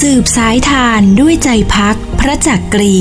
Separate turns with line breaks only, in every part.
สืบสายทานด้วยใจพักพระจักกรี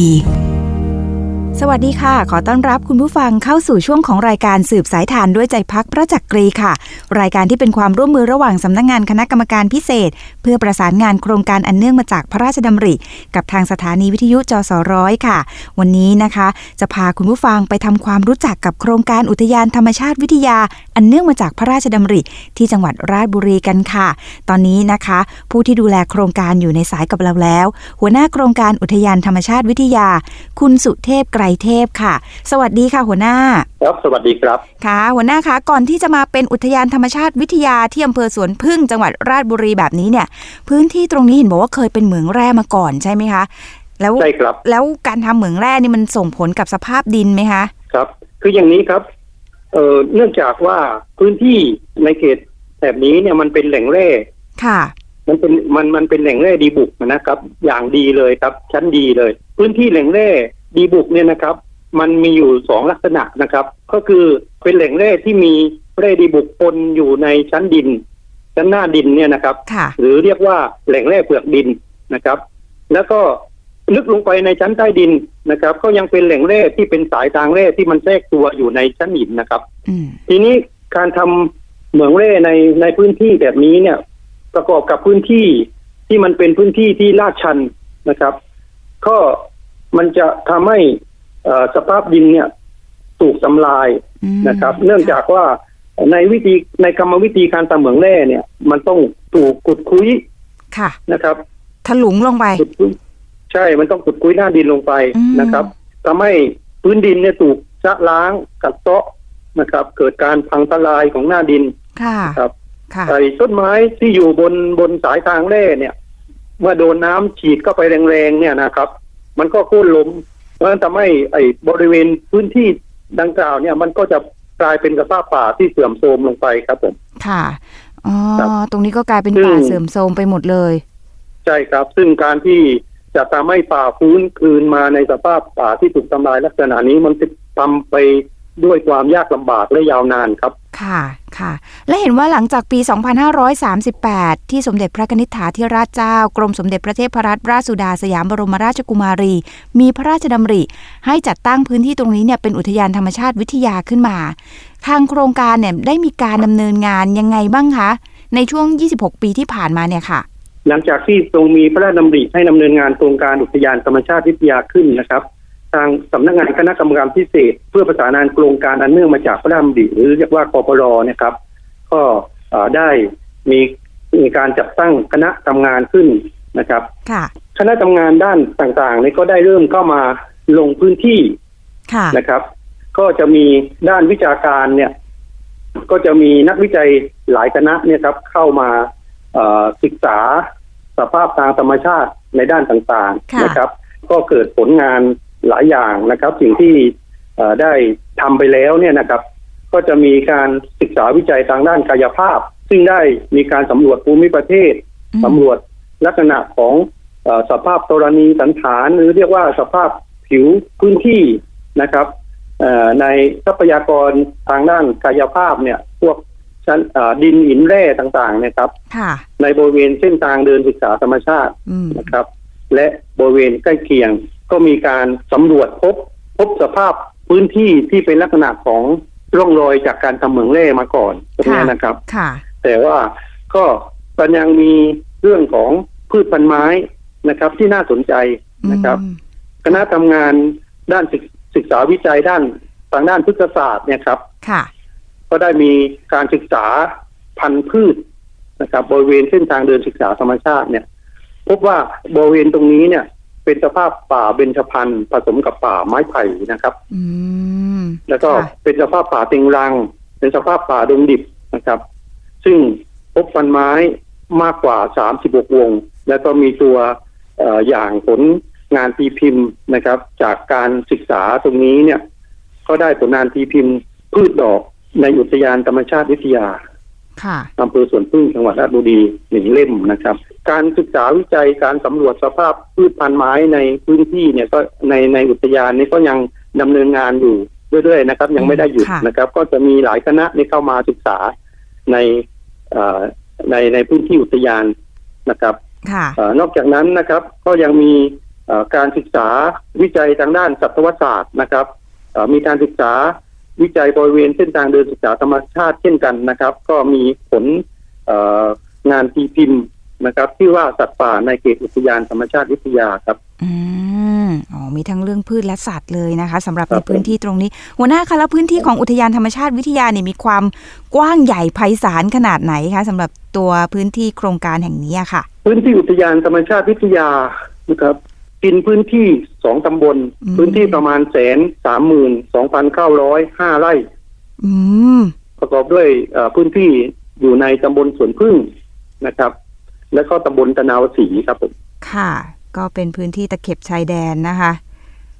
สวัสดีค่ะ ขอต้อนรับคุณผู้ฟังเข้าสู่ช่วงของรายการสืบสายทานด้วยใจพักพระจักกรีค่ะ รายการที่เป็นความร่วมมือระหว่างสำนักงงานคณะกรรมการพิเศษ เพื่อประสานงานโครงการอันเนื่องมาจากพระราชดำริ กับทางสถานีวิทยุจสร้อยค่ะ วันนี้นะคะ จะพาคุณผู้ฟังไปทำความรู้จักกับโครงการอุทยานธรรมชาติวิทยา อันเนื่องมาจากพระราชดำริ ที่จังหวัดราชบุรีกันค่ะ ตอนนี้นะคะ ผู้ที่ดูแลโครงการอยู่ในสายกับเราแล้ว หัวหน้าโครงการอุทยานธรรมชาติวิทยา คุณสุเทพไกรเทพค่ะ สวัสดีค่ะหัวหน้า
ครับ สวัสดีครับ
ค่ะ หัวหน้าคะ ก่อนที่จะมาเป็นอุทยานธรรมชาติวิทยาที่อำเภอสวนพึ่งจังหวัดราชบุรีแบบนี้เนี่ย พื้นที่ตรงนี้เห็นบอกว่าเคยเป็นเหมืองแร่มาก่อนใช่ไหมคะ แล้ว
ใช่ครับ
แล้วการทำเหมืองแร่นี่มันส่งผลกับสภาพดินไหมคะ
ครับ คืออย่างนี้ครับ เอ่อ เนื่องจากว่าพื้นที่ในเขตแถบนี้เนี่ยมันเป็นแหล่งแร่
ค่ะ
มันเป็นมันมันเป็นแหล่งแร่ดีบุกนะครับ อย่างดีเลยครับ ชั้นดีเลย พื้นที่แหล่งแร่ ดีบุกเนี่ยนะครับ มันมีอยู่สองลักษณะนะครับ ก็คือเป็นแหล่งแร่ที่มีแร่ดีบุกปนอยู่ในชั้นดิน ชั้นหน้าดินเนี่ยนะครับ
ค่ะ
หรือเรียกว่าแหล่งแร่เปลือกดินนะครับ แล้วก็ลึกลงไปในชั้นใต้ดินนะครับ ก็ยังเป็นแหล่งแร่ที่เป็นสายทางแร่ที่มันแทรกตัวอยู่ในชั้นหินนะครับ
อืม
ทีนี้การทำเหมืองแร่ในในพื้นที่แบบนี้เนี่ย ประกอบกับพื้นที่ที่มันเป็นพื้นที่ที่ลาดชันนะครับ ก็ มันจะทำให้เอ่อสภาพดินเนี่ยถูกทำลาย
อืม
นะครับ เนื่องจากว่าในวิธีในกรรมวิธีการทำเหมืองแร่เนี่ย มันต้องถูกขุดคุย
ค่ะ
นะครับ
ถลุงลงไป
ขุดคุยใช่ มันต้องขุดคุยหน้าดินลงไป
อืม
นะครับทำให้พื้นดินเนี่ยถูกชะล้างกัดเซาะนะครับ เกิดการพังทลายของหน้าดิน
ค่ะ
ครับ
ค่ะ
ไอ้ต้นไม้ที่อยู่บนบนสายทางแร่เนี่ย เมื่อโดนน้ำฉีดเข้าไปแรงๆเนี่ยนะครับ มันก็โค่นล้มเพราะฉะนั้นทำให้ไอ้บริเวณพื้นที่ดังกล่าวเนี่ย มันก็จะกลายเป็นสภาพป่าที่เสื่อมโทรมลงไปครับผม
ค่ะอ๋อ
ครับ
ตรงนี้ก็กลายเป็น
ซึ่ง
ป่าเสื่อมโทรมไปหมดเลย
ใช่ครับ ซึ่งการที่จะทำให้ป่าฟื้นคืนมาในสภาพป่าที่ถูกทำลายลักษณะนี้มันจะทำไปด้วยความยากลำบากและยาวนานครับ
ค่ะค่ะ และเห็นว่าหลังจากปี 2538 ที่สมเด็จพระนิษฐาธิราชเจ้า กรมสมเด็จพระเทพรัตนราชสุดาสยามบรมราชกุมารี มีพระราชดำริ ให้จัดตั้งพื้นที่ตรงนี้เนี่ยเป็นอุทยานธรรมชาติวิทยาขึ้นมา ทางโครงการเนี่ยได้มีการดำเนินงานยังไงบ้างคะ ในช่วง 26 ปีที่ผ่านมาเนี่ยค่ะ
หลังจากที่ทรงมีพระราชดำริให้ดำเนินงานโครงการอุทยานธรรมชาติวิทยาขึ้นนะครับางสำนักงานคณะกรรมการพิเศษ เพื่อประสานงานโครงการอันเนื่องมาจากพระราชดำริหรือเรียกว่ากปรนะครับ ก็เอ่อได้มีมีการจัดตั้งคณะทำงานขึ้นนะครับ
ค่ะ
คณะทำงานด้านต่างๆนี้ก็ได้เริ่มเข้ามาลงพื้นที่
ค่ะ
นะครับ ก็จะมีด้านวิชาการเนี่ย ก็จะมีนักวิจัยหลายคณะเนี่ยครับ เข้ามาเอ่อศึกษาสภาพทางธรรมชาติในด้านต่าง
ค่ะ
ๆนะครับ ก็เกิดผลงาน หลายอย่างนะครับ สิ่งที่เอ่อได้ทำไปแล้วเนี่ยนะครับ ก็จะมีการศึกษาวิจัยทางด้านกายภาพ ซึ่งได้มีการสำรวจภูมิประเทศ
อืม
สำรวจลักษณะของเออสภาพธรณีสันฐาน หรือเรียกว่าสภาพผิวพื้นที่นะครับเอ่อในทรัพยากรทางด้านกายภาพเนี่ยพวกชั้นเอ่อดินหินแร่ต่างๆเนะครับ
ค่ะ
ในบริเวณเส้นทางเดินศึกษาธรรมชาติ
อืม
นะครับ และบริเวณใกล้เคียง ก็มีการสำรวจพบพบสภาพพื้นที่ที่เป็นลักษณะของร่องรอยจากการทำเหมืองแร่มาก่อนตรงนี้นะครับ
ค่ะ
แต่ว่าก็มันยังมีเรื่องของพืชพันธุ์ไม้นะครับ ที่น่าสนใจนะครับ
อืม
คณะทำงานด้านศึกศึกษาวิจัยด้านทางด้านพฤกษศาสตร์เนี่ยครับ
ค่ะ
ก็ได้มีการศึกษาพันธุ์พืชนะครับ บริเวณเส้นทางเดินศึกษาธรรมชาติเนี่ย พบว่าบริเวณตรงนี้เนี่ย เป็นสภาพป่าเบญจพรรณผสมกับป่าไม้ไผ่นะครับ
อืม
แล้วก็
ค่ะ
เป็นสภาพป่าเต็งรัง เป็นสภาพป่าดงดิบนะครับ ซึ่งพบพันไม้มากกว่า36วง แล้วก็มีตัวเอ่ออย่างผลงานตีพิมพ์นะครับ จากการศึกษาตรงนี้เนี่ย ก็ได้ผลงานตีพิมพ์พืชดอกในอุทยานธรรมชาติวิทยา
ค่ะ
อำเภอสวนพึ่งจังหวัดราชบุรีหนึ่งเล่มนะครับ การศึกษาวิจัยการสำรวจสภาพพืชพันธุ์ไม้ในพื้นที่เนี่ยก็ในในอุทยานนี้ก็ยังดำเนินงานอยู่เรื่อยๆนะครับ ยังไม่ได้หยุด
ค่ะ
นะครับ ก็จะมีหลายคณะนี่เข้ามาศึกษาในเอ่อในในพื้นที่อุทยานนะครับ
ค่ะ
เอ่อนอกจากนั้นนะครับ ก็ยังมีเอ่อการศึกษาวิจัยทางด้านสัตวศาสตร์นะครับเอ่อมีการศึกษา วิจัยบริเวณเส้นทางเดินศึกษาธรรมชาติเช่นกันนะครับ ก็มีผลเอ่องานตีพิมพ์นะครับที่ว่าสัตว์ป่าในเขตอุทยานธรรมชาติวิทยาครับ
อืมอ๋อมีทั้งเรื่องพืชและสัตว์เลยนะคะสำหรับ
ครั
ใน
บ
พื้นที่ตรงนี้ หัวหน้าคะแล้วพื้นที่ของอุทยานธรรมชาติวิทยาเนี่ยมีความกว้างใหญ่ไพศาลขนาดไหนคะสำหรับตัวพื้นที่โครงการแห่งนี้อะค่ะ
พื้นที่อุทยานธรรมชาติวิทยานะครับ กินพื้นที่สองตำบล
อืม
พื้นที่ประมาณแสนสามหมื่นสองพันเก้าร้อยห้าไร่
อืม
ประกอบด้วยเอ่อพื้นที่อยู่ในตำบลสวนพึ่งนะครับ และก็ตำบลตะนาวศรีครับผม
ค่ะ ก็เป็นพื้นที่ตะเข็บชายแดนนะคะ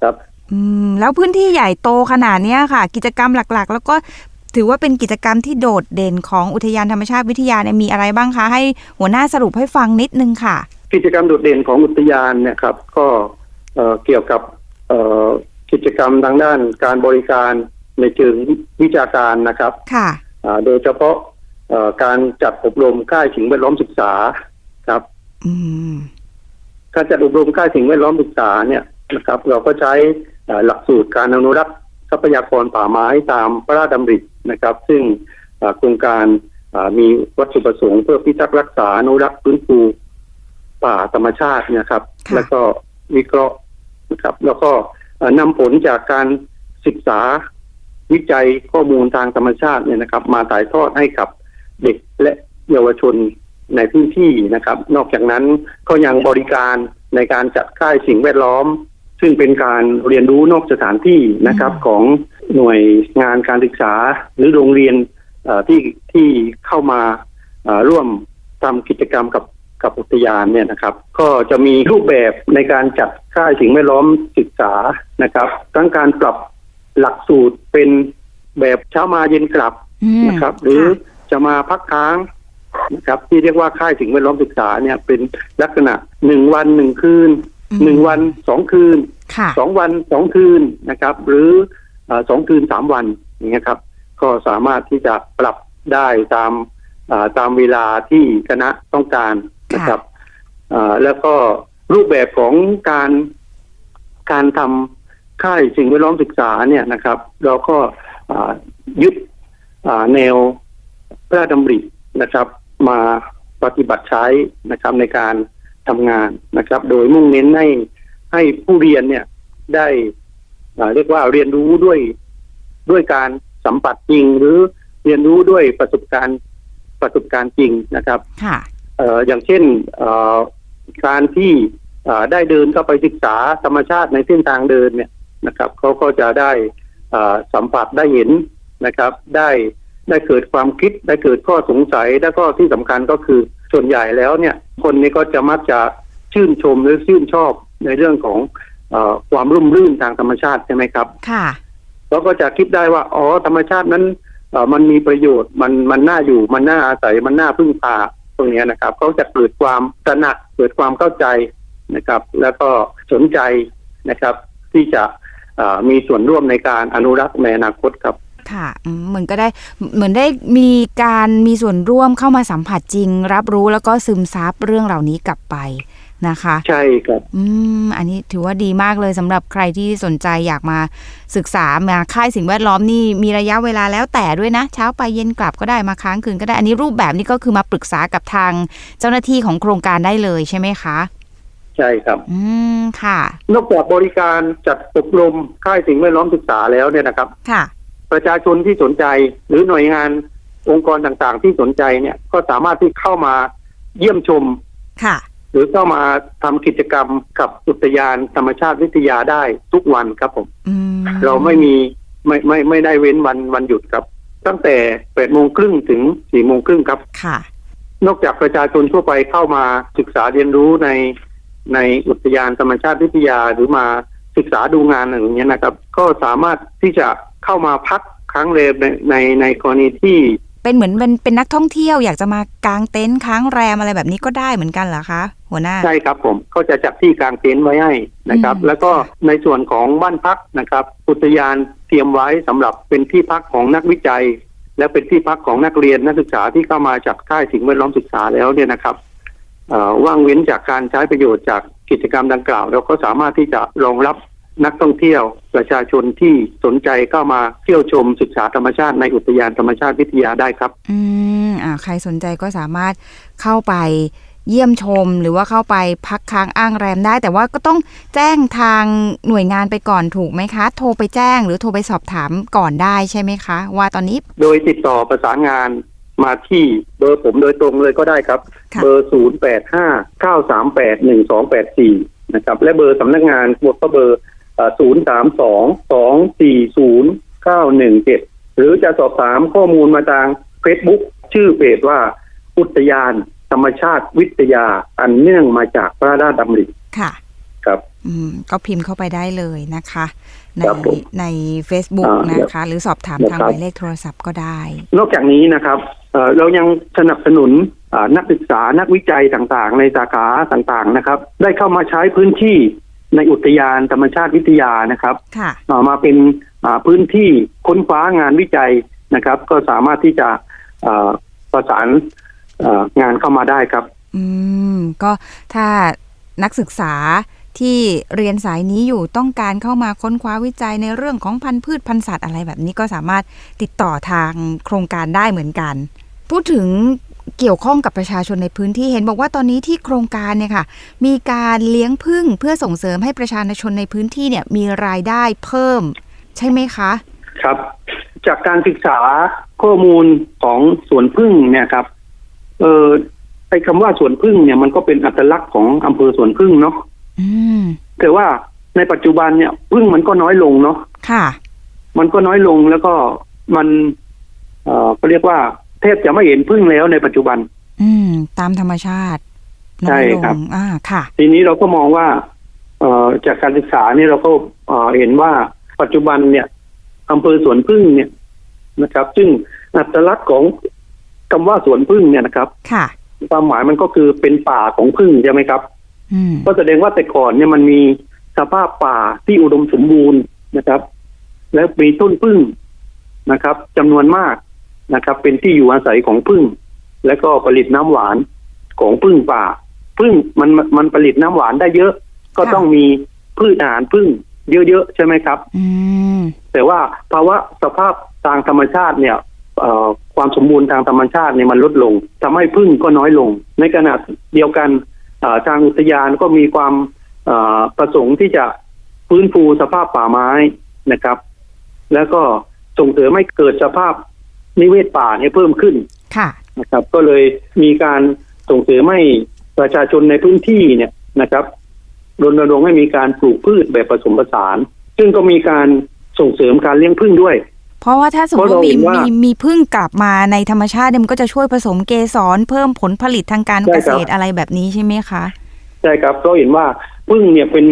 ครับ
อืม แล้วพื้นที่ใหญ่โตขนาดเนี้ยค่ะ กิจกรรมหลักๆ แล้วก็ถือว่าเป็นกิจกรรมที่โดดเด่นของอุทยานธรรมชาติวิทยาเนี่ยมีอะไรบ้างคะ ให้หัวหน้าสรุปให้ฟังนิดนึงค่ะ
กิจกรรมโดดเด่นของอุทยานเนี่ยครับ ก็เอ่อเกี่ยวกับเอ่อกิจกรรมทางด้านการบริการในเชิงวิชาการนะครับ
ค่ะ
อ่าโดยเฉพาะเอ่อการจัดอบรมค่ายสิ่งแวดล้อมศึกษาครับ
อืม
การจัดอบรมค่ายสิ่งแวดล้อมศึกษาเนี่ยนะครับ เราก็ใช้เอ่อหลักสูตรการอนุรักษ์ทรัพยากรป่าไม้ตามพระราชดำรินะครับ ซึ่งเอ่อโครงการเอ่อมีวัตถุประสงค์เพื่อพิทักษ์รักษาอนุรักษ์ฟื้นฟู ป่าธรรมชาติเนะครับ
ค่ะ
แล้วก็วิเคราะห์นะครับ แล้วก็เอ่อนำผลจากการศึกษาวิจัยข้อมูลทางธรรมชาติเนี่ยนะครับ มาถ่ายทอดให้กับเด็กและเยาวชนในพื้นที่นะครับ นอกจากนั้นก็ยังบริการในการจัดค่ายสิ่งแวดล้อม ซึ่งเป็นการเรียนรู้นอกสถานที่นะครับ
อืม
ของหน่วยงานการศึกษาหรือโรงเรียนเอ่อที่ที่เข้ามาเอ่อร่วมทำกิจกรรมกับ กับอุทยานเนี่ยนะครับ ก็จะมีรูปแบบในการจัดค่ายสิ่งแวดล้อมศึกษานะครับ ทั้งการปรับหลักสูตรเป็นแบบเช้ามาเย็นกลับ
อืม
นะครับ หรือจะมาพักค้างนะครับ ที่เรียกว่าค่ายสิ่งแวดล้อมศึกษาเนี่ยเป็นลักษณะหนึ่งวันหนึ่งคืน
อืม
หนึ่งวันสองคืน
ค่ะ
สองวันสองคืนนะครับ หรือเออสองคืนสามวันอย่างเงี้ยครับ ก็สามารถที่จะปรับได้ตามเอ่อตามเวลาที่คณะต้องการ นะครับเอ่อแล้วก็รูปแบบของการการทำค่ายสิ่งแวดล้อมศึกษาเนี่ยนะครับ เราก็เอ่อยึดเอ่อแนวพระราชดำรินะครับ มาปฏิบัติใช้นะครับในการทำงานนะครับ โดยมุ่งเน้นให้ให้ผู้เรียนเนี่ยได้เอ่อเรียกว่าเรียนรู้ด้วยด้วยการสัมผัสจริง หรือเรียนรู้ด้วยประสบการณ์ประสบการณ์จริงนะครับ
ค่ะ
เอ่ออย่างเช่นเอ่อการที่เอ่อได้เดินเข้าไปศึกษาธรรมชาติในเส้นทางเดินเนี่ยนะครับเขาก็จะได้เอ่อสัมผัสได้เห็นนะครับ ได้ได้เกิดความคิดได้เกิดข้อสงสัยแล้วก็ที่สำคัญก็คือส่วนใหญ่แล้วเนี่ย คนนี้ก็จะมักจะชื่นชมหรือชื่นชอบในเรื่องของเออความร่มรื่นทางธรรมชาติใช่ไหมครับ
ค่ะ
เราก็จะคิดได้ว่าอ๋อธรรมชาตินั้นเอ่อมันมีประโยชน์มันมันน่าอยู่มันน่าอาศัยมันน่าพึ่งพา พวกนี้นะครับเขาจะเกิดความตระหนักเกิดความเข้าใจนะครับ แล้วก็สนใจนะครับ ที่จะมีส่วนร่วมในการอนุรักษ์ในอนาคตครับ
ค่ะเหมือนก็ได้เหมือนได้มีการมีส่วนร่วมเข้ามาสัมผัสจริง รับรู้แล้วก็ซึมซับเรื่องเหล่านี้กลับไป นะคะ
ใช่ครับ
อืม อันนี้ถือว่าดีมากเลยสำหรับใครที่สนใจอยากมาศึกษามาค่ายสิ่งแวดล้อมนี่มีระยะเวลาแล้วแต่ด้วยนะ เช้าไปเย็นกลับก็ได้มาค้างคืนก็ได้ อันนี้รูปแบบนี้ก็คือมาปรึกษากับทางเจ้าหน้าที่ของโครงการได้เลยใช่ไหมคะ
ใช่ครับ
อืมค่ะ
นอกจากบริการจัดอบรมค่ายสิ่งแวดล้อมศึกษาแล้วเนี่ยนะครับ
ค่ะ
ประชาชนที่สนใจหรือหน่วยงานองค์กรต่างๆ ที่สนใจเนี่ยก็สามารถที่เข้ามาเยี่ยมชม
ค่ะ
หรือเข้ามาทำกิจกรรมกับอุทยานธรรมชาติวิทยาได้ทุกวันครับผม
อืม
เราไม่มีไม่ไม่ไม่ได้เว้นวันวันหยุดครับ ตั้งแต่แปดโมงครึ่งถึงสี่โมงครึ่งครับ
ค่ะ
นอกจากประชาชนทั่วไปเข้ามาศึกษาเรียนรู้ในในอุทยานธรรมชาติวิทยาหรือมาศึกษาดูงานอย่างเงี้ยนะครับ ก็สามารถที่จะเข้ามาพักค้างแรมในในในกรณีที่
เป็นเหมือนเป็นเป็นนักท่องเที่ยวอยากจะมากางเต็นท์ค้างแรมอะไรแบบนี้ก็ได้เหมือนกันเหรอคะหัวหน้า
ใช่ครับผมก็จะจัดที่กลางเต็นท์ไว้ให้นะครับ
อืม
แล้วก็ในส่วนของบ้านพักนะครับ อุทยานเตรียมไว้สำหรับเป็นที่พักของนักวิจัย และเป็นที่พักของนักเรียนนักศึกษาที่เข้ามาจากค่ายสิ่งแวดล้อมศึกษาแล้วเนี่ยนะครับเอ่อว่างเว้นจากการใช้ประโยชน์จากกิจกรรมดังกล่าว เราก็สามารถที่จะรองรับ นักท่องเที่ยวประชาชนที่สนใจเข้ามาเที่ยวชมศึกษาธรรมชาติในอุทยานธรรมชาติวิทยาได้ครับ
อืมอ่าใครสนใจก็สามารถเข้าไปเยี่ยมชมหรือว่าเข้าไปพักค้างอ้างแรมได้ แต่ว่าก็ต้องแจ้งทางหน่วยงานไปก่อนถูกไหมคะ โทรไปแจ้งหรือโทรไปสอบถามก่อนได้ใช่ไหมคะ ว่าตอนนี้
โดยติดต่อประสานงานมาที่เบอร์ผมโดยตรงเลยก็ได้ครับ
ค่ะ
เบอร์ 0 8 5 9 3 8 1 2 8 4 นะครับ และเบอร์สำนักงานหมดก็เบอร์ 0 3 2 2 4 0 9 1 7หรือจะสอบถามข้อมูลมาทาง Facebook ชื่อเพจว่า อุทยาน ธรรมชาติวิทยาอันเนื่องมาจากพระราชดำริ
ค่ะ
ครับ
อืมก็พิมพ์เข้าไปได้เลยนะคะ ใน
ครับผม
ใน Facebook
อ่า
นะคะ หรือสอบถาม
นะครับ
ทางหมายเลขโทรศัพท์ก็ได้
นอกจากนี้นะครับเอ่อเรายังสนับสนุนอ่านักศึกษานักวิจัยต่างๆ ในสาขาต่างๆนะครับ ได้เข้ามาใช้พื้นที่ ในอุทยานธรรมชาติวิทยานะครับ
ค่ะ
อ่ามาเป็นอ่าพื้นที่ค้นคว้างานวิจัยนะครับ ก็สามารถที่จะอ่าประสานอ่างานเข้ามาได้ครับ
อืม ก็ถ้านักศึกษาที่เรียนสายนี้อยู่ต้องการเข้ามาค้นคว้าวิจัยในเรื่องของพันธุ์พืชพันธุ์สัตว์อะไรแบบนี้ก็สามารถติดต่อทางโครงการได้เหมือนกัน พูดถึง เกี่ยวข้องกับประชาชนในพื้นที่เห็นบอกว่าตอนนี้ที่โครงการเนี่ยค่ะ มีการเลี้ยงผึ้งเพื่อส่งเสริมให้ประชาชนในพื้นที่เนี่ยมีรายได้เพิ่ม ใช่ไหมคะ
ครับ จากการศึกษาข้อมูลของสวนพึ่งเนี่ยครับ เออไอ้คำว่าสวนพึ่งเนี่ยมันก็เป็นอัตลักษณ์ของอำเภอสวนพึ่งเนาะ
อืม
แต่ว่าในปัจจุบันเนี่ยพึ่งมันก็น้อยลงเนาะ
ค่ะ
มันก็น้อยลงแล้วก็มัน เอ่อก็เรียกว่า แทบจะไม่เห็นพึ่งแล้วในปัจจุบัน
อืม ตามธรรมชาติน้
ใช่
อยลง
ครับ
อ่าค่ะ
ทีนี้เราก็มองว่า เอ่อจากการศึกษานี่เราก็เอ่อเห็นว่าปัจจุบันเนี่ยอำเภอสวนพึ่งเนี่ยนะครับ ซึ่งอัตลักษณ์ของคำว่าสวนพึ่งเนี่ยนะครับ
ค่ะ
ความหมายมันก็คือเป็นป่าของพึ่งใช่ไหมครับ
อืม
ก็แสดงว่าแต่ก่อนเนี่ยมันมีสภาพป่าที่อุดมสมบูรณ์นะครับ และมีต้นพึ่งนะครับจำนวนมาก นะครับ เป็นที่อยู่อาศัยของพึ่งและก็ผลิตน้ำหวานของพึ่งป่าพึ่งมันมันมันผลิตน้ำหวานได้เยอะ ก็ต้องมีพืชอาหารพึ่งเยอะๆใช่ไหมครับ
อืม
แต่ว่าภาวะสภาพทางธรรมชาติเนี่ยเอ่อความสมบูรณ์ทางธรรมชาติเนี่ยมันลดลงทำให้พึ่งก็น้อยลง ในขณะเดียวกันเอ่อทางอุทยานก็มีความเอ่อประสงค์ที่จะฟื้นฟูสภาพป่าไม้นะครับ แล้วก็ส่งเสริมให้เกิดสภาพ นิเวศป่าเนี่ยเพิ่มขึ้น
ค่ะ
นะครับ ก็เลยมีการส่งเสริมให้ประชาชนในพื้นที่เนี่ยนะครับรณรงค์ให้มีการปลูกพืชแบบผสมผสาน ซึ่งก็มีการส่งเสริมการเลี้ยงพึ่งด้วย
เพราะว่าถ้าสมมติ
เพราะเรา
มี
เห็นว่ามี
มีมีพึ่งกลับมาในธรรมชาติเนี่ยมันก็จะช่วยผสมเกสรเพิ่มผลผลิตทางการ
ใช่
เก
ครับ
ษตรอะไรแบบนี้ใช่ไหมคะ
ใช่ครับก็เห็นว่าพึ่งเนี่ยเป็น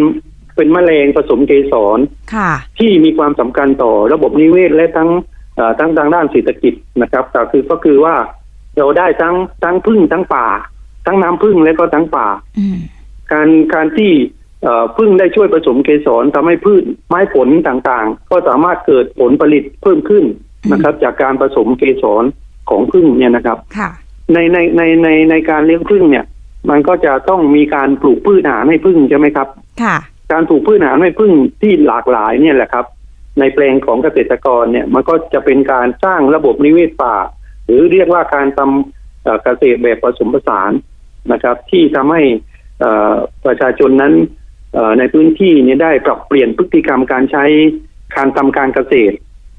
เป็นแมลงผสมเกสร
ค่ะ
ที่มีความสำคัญต่อระบบนิเวศและทั้งเอ่อ ทั้งทางด้านเศรษฐกิจนะครับก็คือก็คือว่าเราได้ทั้งทั้งพึ่งทั้งป่า ทั้งน้ำพึ่งและก็ทั้งป่า
อืม
การการที่เอ่อพึ่งได้ช่วยผสมเกสรทำให้พืชไม้ผลต่างๆ ก็สามารถเกิดผลผลิตเพิ่มขึ้นนะครับ จากการผสมเกสรของพึ่งเนี่ยนะครับ
ค่ะ
ในในในในในการเลี้ยงพึ่งเนี่ย มันก็จะต้องมีการปลูกพืชอาหารให้พึ่งใช่ไหมครับ
ค่ะ
การปลูกพืชอาหารให้พึ่งที่หลากหลายเนี่ยแหละครับ ในแปลงของเกษตรกรเนี่ยมันก็จะเป็นการสร้างระบบนิเวศป่า หรือเรียกว่าการทำเอ่อเกษตรแบบผสมผสานนะครับ ที่ทำให้เอ่อประชาชนนั้นเอ่อในพื้นที่เนี่ยได้ปรับเปลี่ยนพฤติกรรมการใช้การทำการเกษตร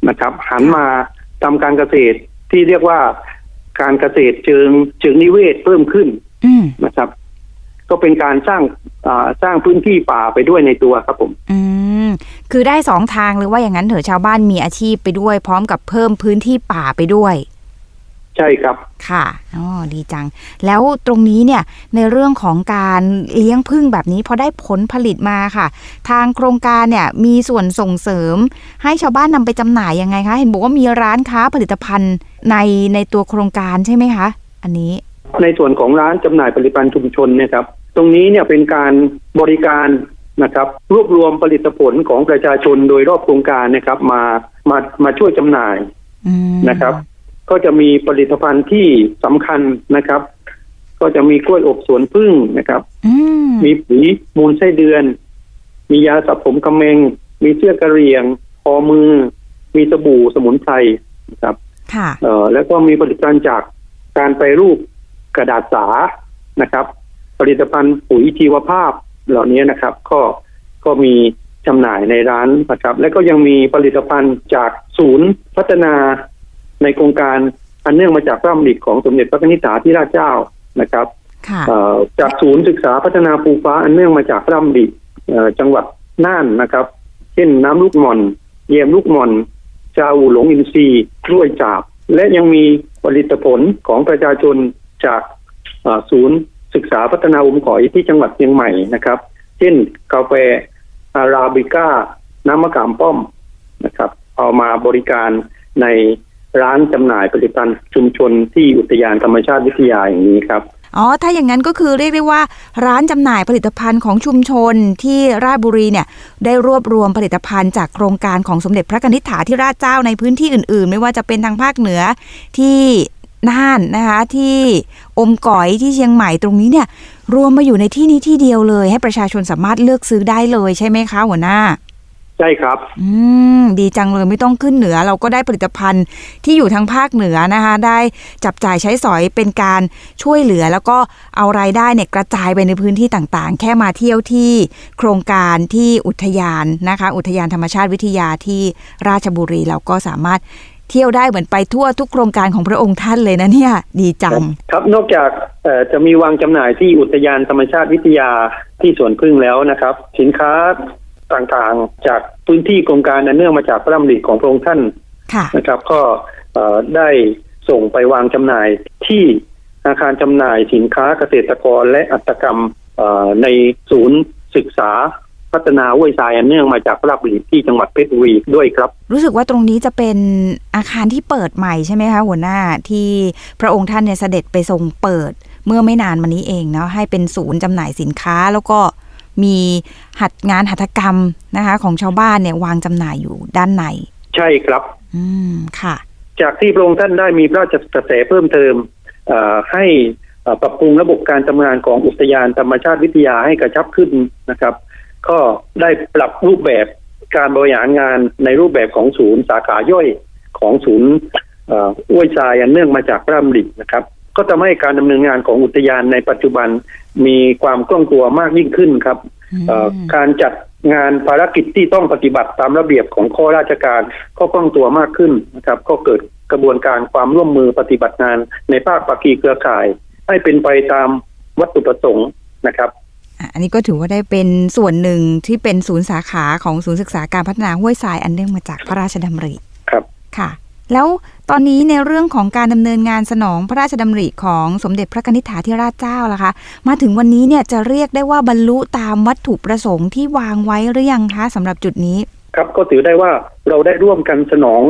นะครับ หันมาทำการเกษตรที่เรียกว่าการเกษตรเชิงเชิงนิเวศเพิ่มขึ้น
อืม
นะครับ ก็เป็นการสร้างอ่าสร้างพื้นที่ป่าไปด้วยในตัวครับผม
อืม คือได้สองทางหรือว่าอย่างนั้นเถอะชาวบ้านมีอาชีพไปด้วย พร้อมกับเพิ่มพื้นที่ป่าไปด้วย
ใช่ครับ
ค่ะอ๋อดีจัง แล้วตรงนี้เนี่ยในเรื่องของการเลี้ยงพึ่งแบบนี้พอได้ผลผลิตมาค่ะ ทางโครงการเนี่ยมีส่วนส่งเสริม ให้ชาวบ้านนำไปจำหน่ายยังไงคะ เห็นบอกว่ามีร้านค้าผลิตภัณฑ์ในในตัวโครงการใช่ไหมคะ อันนี้
ในส่วนของร้านจำหน่ายผลิตภัณฑ์ชุมชนเนี่ยครับ ตรงนี้เนี่ยเป็นการบริการ นะครับ รวบรวมผลิตผลของประชาชนโดยรอบโครงการนะครับ มามามาช่วยจำหน่าย
อืม
นะครับ ก็จะมีผลิตภัณฑ์ที่สำคัญนะครับ ก็จะมีกล้วยอบสวนพึ่งนะครับ
อืม
มีปุ๋ยมูลไส้เดือน มียาสระผมกระเมง มีเสื้อกระเหรียงคอมือ มีสบู่สมุนไพรนะครับ
ค่ะ
เอ่อแล้วก็มีผลิตภัณฑ์จากการไปรรูปกระดาษสานะครับ ผลิตภัณฑ์ปุ๋ยชีวภาพ เหล่านี้นะครับ ก็ก็มีจำหน่ายในร้านนะครับ และก็ยังมีผลิตภัณฑ์จากศูนย์พัฒนาในโครงการอันเนื่องมาจากพระดำริของสมเด็จพระนิธิถาธิราชเจ้านะครับ
ค่ะ
เอ่อจากศูนย์ศึกษาพัฒนาภูฟ้าอันเนื่องมาจากพระดำริเอ่อจังหวัดน่านนะครับ เช่นน้ำลูกหม่อน เยี่ยมลูกหม่อนจาอูหลงอินทรีย์กล้วยจาบ และยังมีผลิตผลของประชาชนจากเอ่อศูนย์ ศึกษาพัฒนาอมก่อยที่จังหวัดเชียงใหม่นะครับ เช่นกาแฟอาราบิก้า น้ำมะขามป้อมนะครับ เอามาบริการในร้านจำหน่ายผลิตภัณฑ์ชุมชนที่อุทยานธรรมชาติวิทยาอย่างนี้ครับ
อ๋อ ถ้าอย่างนั้นก็คือเรียกได้ว่า ร้านจำหน่ายผลิตภัณฑ์ของชุมชนที่ราชบุรีเนี่ย ได้รวบรวมผลิตภัณฑ์จากโครงการของสมเด็จพระนิธิถาธิราชเจ้าในพื้นที่อื่น ๆ ไม่ว่าจะเป็นทางภาคเหนือที่ น่านนะคะที่อมก๋อยที่เชียงใหม่ตรงนี้เนี่ยรวมมาอยู่ในที่นี้ที่เดียวเลย ให้ประชาชนสามารถเลือกซื้อได้เลยใช่ไหมคะหัวหน้า
ใช่ครับ
อืมดีจังเลยไม่ต้องขึ้นเหนือ เราก็ได้ผลิตภัณฑ์ที่อยู่ทางภาคเหนือนะคะ ได้จับจ่ายใช้สอยเป็นการช่วยเหลือ แล้วก็เอารายได้เนี่ยกระจายไปในพื้นที่ต่างๆ แค่มาเที่ยวที่โครงการที่อุทยานนะคะ อุทยานธรรมชาติวิทยาที่ราชบุรีเราก็สามารถ เที่ยวได้เหมือนไปทั่วทุกโครงการของพระองค์ท่านเลยนะเนี่ยดีจัง
ครับนอกจากเอ่อจะมีวางจำหน่ายที่อุทยานธรรมชาติวิทยาที่สวนพึ่งแล้วนะครับ สินค้าต่างๆจากพื้นที่โครงการอันเนื่องมาจากพระดำริของพระองค์ท่าน
ค่ะ
นะครับ ก็เอ่อได้ส่งไปวางจำหน่ายที่อาคารจำหน่ายสินค้าเกษตรกรและอัตกรรมเอ่อในศูนย์ศึกษา พัฒนาห้วยทรายอันเนื่องมาจากพระดำริที่จังหวัดเพชรบุรีด้วยครับ
รู้สึกว่าตรงนี้จะเป็นอาคารที่เปิดใหม่ใช่ไหมคะหัวหน้าที่พระองค์ท่านเนี่ยเสด็จไปทรงเปิดเมื่อไม่นานมานี้เองเนาะให้เป็นศูนย์จำหน่ายสินค้าแล้วก็มีหัดงานหัตถกรรมนะคะ ของชาวบ้านเนี่ยวางจำหน่ายอยู่ด้านใน
ใช่ครับ
อืมค่ะ
จากที่พระองค์ท่านได้มีพระราชกระแสเพิ่มเติมให้ปรับปรุงระบบการทำงานของอุทยานธรรมชาติวิทยาให้กระชับขึ้นนะครับ ก็ได้ปรับรูปแบบการบริหารงานในรูปแบบของศูนย์สาขาย่อยของศูนย์เอ่ออ้วยทรายอันเนื่องมาจากพระดำรินะครับ ก็ทำให้การดำเนินงานของอุทยานในปัจจุบันมีความคล่องตัวมากยิ่งขึ้นครับเอ่อการจัดงานภารกิจที่ต้องปฏิบัติตามระเบียบของข้อราชการก็คล่องตัวมากขึ้นนะครับ ก็เกิดกระบวนการความร่วมมือปฏิบัติงานในภาคปากีเครือข่าย ให้เป็นไปตามวัตถุประสงค์นะครับ
อะอันนี้ก็ถือว่าได้เป็นส่วนหนึ่งที่เป็นศูนย์สาขาของศูนย์ศึกษาการพัฒนาห้วยทรายอันเนื่องมาจากพระราชดำริ
ครับ
ค่ะ แล้วตอนนี้ในเรื่องของการดำเนินงานสนองพระราชดำริของสมเด็จพระนิธิถาธิราชเจ้าล่ะคะ มาถึงวันนี้เนี่ยจะเรียกได้ว่าบรรลุตามวัตถุประสงค์ที่วางไว้หรือยังคะสำหรับจุดนี้
ครับก็ถือได้ว่าเราได้ร่วมกันสนอง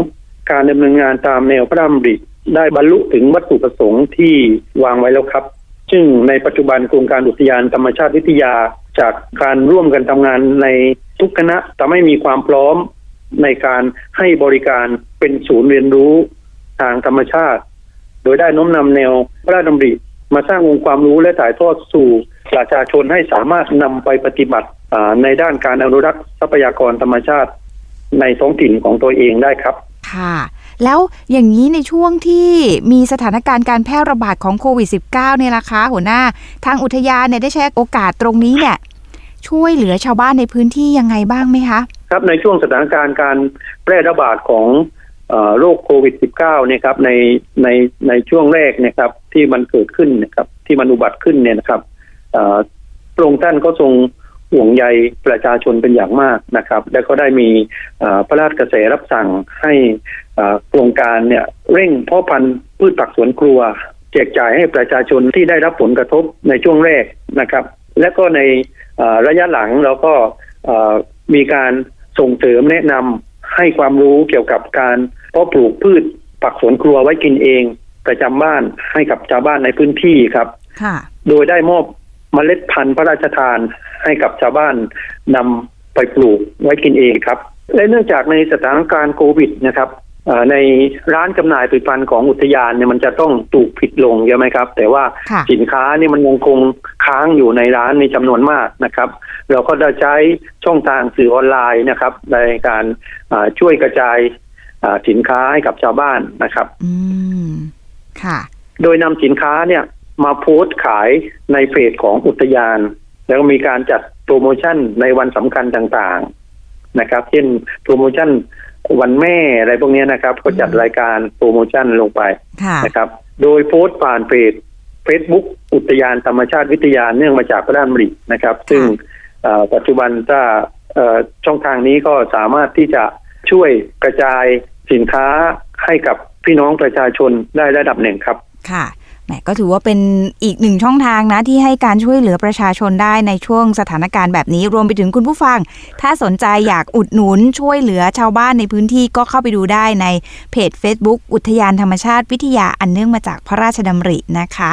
การดำเนินงานตามแนวพระดำริได้บรรลุถึงวัตถุประสงค์ที่วางไว้แล้วครับ ซึ่งในปัจจุบันโครงการอุทยานธรรมชาติวิทยา จากการร่วมกันทำงานในทุกคณะทำให้มีความพร้อมในการให้บริการเป็นศูนย์เรียนรู้ทางธรรมชาติ โดยได้น้อมนำแนวพระราชดำริมาสร้างองค์ความรู้และถ่ายทอดสู่ประชาชนให้สามารถนำไปปฏิบัติในด้านการอนุรักษ์ทรัพยากรธรรมชาติในท้องถิ่นของตัวเองได้ครับ
ค่ะ แล้วอย่างนี้ในช่วงที่มีสถานการณ์การแพร่ระบาดของโควิด -19 เนี่ยล่ะคะ หัวหน้าทางอุทยานเนี่ยได้ใช้โอกาสตรงนี้เนี่ยช่วยเหลือชาวบ้านในพื้นที่ยังไงบ้างไหมคะ
ครับในช่วงสถานการณ์การแพร่ระบาดของอโรคโควิด -19 เนี่ยครับในในในช่วงแรกเนะครับที่มันเกิดขึ้นนะครับที่มันอุบัติขึ้นเนี่ยนะครับพระองค์ท่านก็ทรง ห่วงใยประชาชนเป็นอย่างมากนะครับ และก็ได้มีเอ่อพระราชกระแสรับสั่งให้เอ่อโครงการเนี่ยเร่งเพาะพันธุ์พืชผักสวนครัว แจกจ่ายให้ประชาชนที่ได้รับผลกระทบในช่วงแรกนะครับ และก็ในเอ่อระยะหลังเราก็เอ่อมีการส่งเสริมแนะนำให้ความรู้เกี่ยวกับการเพาะปลูกพืชผักสวนครัวไว้กินเอง ประจำบ้านให้กับชาวบ้านในพื้นที่ครับ
ค่ะ
โดยได้มอบเมล็ดพันธุ์พระราชทาน ให้กับชาวบ้านนำไปปลูกไว้กินเองครับ และเนื่องจากในสถานการณ์โควิดนะครับเอ่อในร้านจำหน่ายผลิตภัณฑ์ของอุทยานเนี่ยมันจะต้องถูกผิดลงใช่ไหมครับ แต่ว่า
ค่ะ
สินค้านี่มันยังคงค้างอยู่ในร้านในจำนวนมากนะครับ เราก็จะใช้ช่องทางสื่อออนไลน์นะครับ ในการอ่าช่วยกระจายอ่าสินค้าให้กับชาวบ้านนะครับ
อืมค่ะ
โดยนำสินค้าเนี่ยมาโพสต์ขายในเพจของอุทยาน แล้วก็มีการจัดโปรโมชั่นในวันสำคัญต่างๆนะครับ เช่นโปรโมชั่นวันแม่อะไรพวกเนี้ยนะครับ ก็จัดรายการโปรโมชั่นลงไป
ค่ะ
นะครับ โดยโพสต์ผ่านเพจ Facebook อุทยานธรรมชาติวิทยาเนื่องมาจากพระราชดำรินะครับ ซึ่งเอ่อปัจจุบันถ้าเอ่อช่องทางนี้ก็สามารถที่จะช่วยกระจายสินค้าให้กับพี่น้องประชาชนได้ระดับหนึ่งครับ
ค่ะ แหมก็ถือว่าเป็นอีกหนึ่งช่องทางนะที่ให้การช่วยเหลือประชาชนได้ในช่วงสถานการณ์แบบนี้ รวมไปถึงคุณผู้ฟัง ถ้าสนใจอยากอุดหนุนช่วยเหลือชาวบ้านในพื้นที่ก็เข้าไปดูได้ในเพจ Facebook อุทยานธรรมชาติวิทยาอันเนื่องมาจากพระราชดำรินะคะ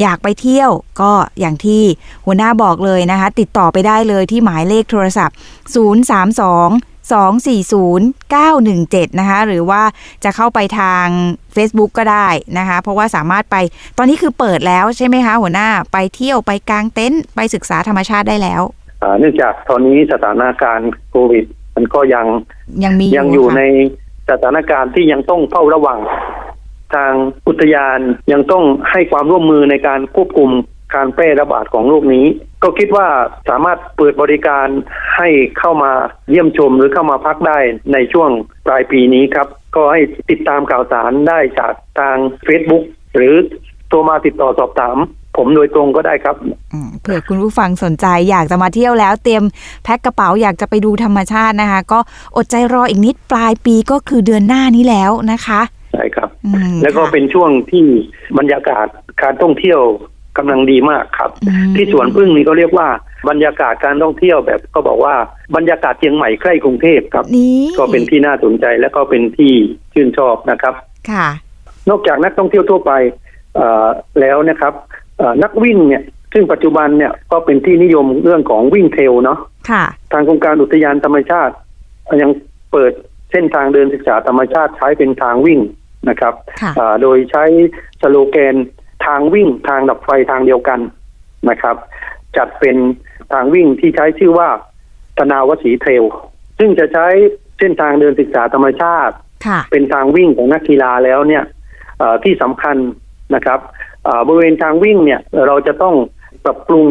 อยากไปเที่ยวก็อย่างที่หัวหน้าบอกเลยนะคะ ติดต่อไปได้เลยที่หมายเลขโทรศัพท์ 032 240 917 นะคะ หรือว่าจะเข้าไปทาง Facebook ก็ได้นะคะ เพราะว่าสามารถไปตอนนี้คือเปิดแล้วใช่ไหมคะ หัวหน้าไปเที่ยวไปกางเต็นท์ไปศึกษาธรรมชาติได้แล้ว
อ่าเนื่องจากตอนนี้สถานการณ์โควิด มันก็ยัง
ยังมี
ยังอยู่
ค่ะ
ในสถานการณ์ที่ยังต้องเฝ้าระวัง ทางอุทยานยังต้องให้ความร่วมมือในการควบคุม การแพร่ระบาดของโรคนี้ ก็คิดว่าสามารถเปิดบริการให้เข้ามาเยี่ยมชมหรือเข้ามาพักได้ในช่วงปลายปีนี้ครับ ก็ให้ติดตามข่าวสารได้จากทาง Facebook หรือโทรมาติดต่อสอบถามผมโดยตรงก็ได้ครับ
อืมเผื่อคุณผู้ฟังสนใจอยากจะมาเที่ยวแล้วเตรียมแพ็คกระเป๋าอยากจะไปดูธรรมชาตินะคะ ก็อดใจรออีกนิดปลายปีก็คือเดือนหน้านี้แล้วนะคะ
ใช่ครับ
อืม
แล้วก็
ค่ะ
เป็นช่วงที่บรรยากาศการท่องเที่ยว กำลังดีมากครับ
อืม
ที่สวนพึ่งนี่ก็เรียกว่าบรรยากาศการท่องเที่ยวแบบ ก็บอกว่าบรรยากาศเชียงใหม่ใกล้กรุงเทพครับ
นี่
ก็เป็นที่น่าสนใจและก็เป็นที่ชื่นชอบนะครับ
ค่ะ
นอกจากนักท่องเที่ยวทั่วไปเอ่อแล้วนะครับเอ่อนักวิ่งเนี่ยซึ่งปัจจุบันเนี่ยก็เป็นที่นิยมเรื่องของวิ่งเทรลเนาะ
ค่ะ
ทางโครงการอุทยานธรรมชาติ ยังเปิดเส้นทางเดินศึกษาธรรมชาติใช้เป็นทางวิ่งนะครับ
ค่ะ
อ่าโดยใช้สโลแกน ทางวิ่งทางดับไฟทางเดียวกันนะครับ จัดเป็นทางวิ่งที่ใช้ชื่อว่าธนาวสีเทรลซึ่งจะใช้เส้นทางเดินศึกษาธรรมชาติ
ค่ะ
เป็นทางวิ่งของนักกีฬาแล้วเนี่ยเอ่อที่สำคัญนะครับเอ่อบริเวณทางวิ่งเนี่ยเราจะต้องปรับปรุง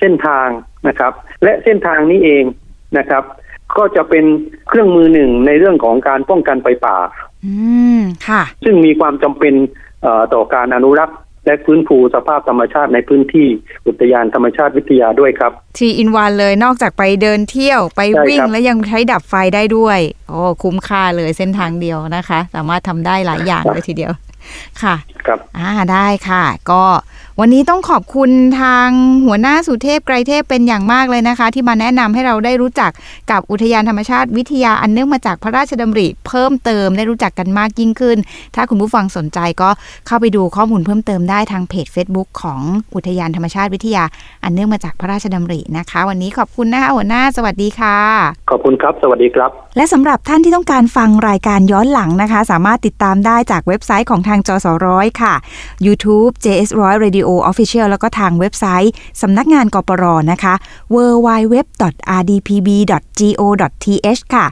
เส้นทางนะครับ และเส้นทางนี้เองนะครับ ก็จะเป็นเครื่องมือหนึ่งในเรื่องของการป้องกันไฟป่า
อืมค่ะ
ซึ่งมีความจำเป็นเอ่อต่อการอนุรักษ์ และฟื้นฟูสภาพธรรมชาติในพื้นที่อุทยานธรรมชาติวิทยาด้วยครับ
ทีอินวันเลยนอกจากไปเดินเที่ยวไป
ใช่
วิ่ง
ครับ
แล้วยังใช้ดับไฟได้ด้วยโอ้คุ้มค่าเลยเส้นทางเดียวนะคะ สามารถทำได้หลายอย่างเลยทีเดียวค่ะ
ครับ
อ่าได้ค่ะ ก็ วันนี้ต้องขอบคุณทางหัวหน้าสุเทพไกรเทพเป็นอย่างมากเลยนะคะ ที่มาแนะนำให้เราได้รู้จักกับอุทยานธรรมชาติวิทยาอันเนื่องมาจากพระราชดำริเพิ่มเติมได้รู้จักกันมากยิ่งขึ้น ถ้าคุณผู้ฟังสนใจก็เข้าไปดูข้อมูลเพิ่มเติมได้ทางเพจ Facebook ของอุทยานธรรมชาติวิทยา อันเนื่องมาจากพระราชดำรินะคะ วันนี้ขอบคุณนะคะหัวหน้าสวัสดีค่ะ
ขอบคุณครับ สวัสดีครับ
และสำหรับท่านที่ต้องการฟังรายการย้อนหลังนะคะ สามารถติดตามได้จากเว็บไซต์ของทางจสร้อยค่ะ YouTube JS ร้อย Radio Official แล้วก็ทางเว็บไซต์สำนักงานกปรนะคะ www.rdpb.go.th ค่ะ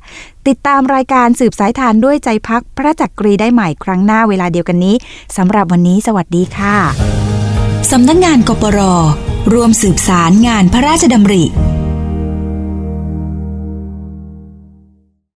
ติดตามรายการสืบสายทานด้วยใจพักพระจักรีได้ใหม่ครั้งหน้าเวลาเดียวกันนี้สำหรับวันนี้สวัสดีค่ะ
สำนักงานกปรร่วมสืบสารงานพระราชดำริ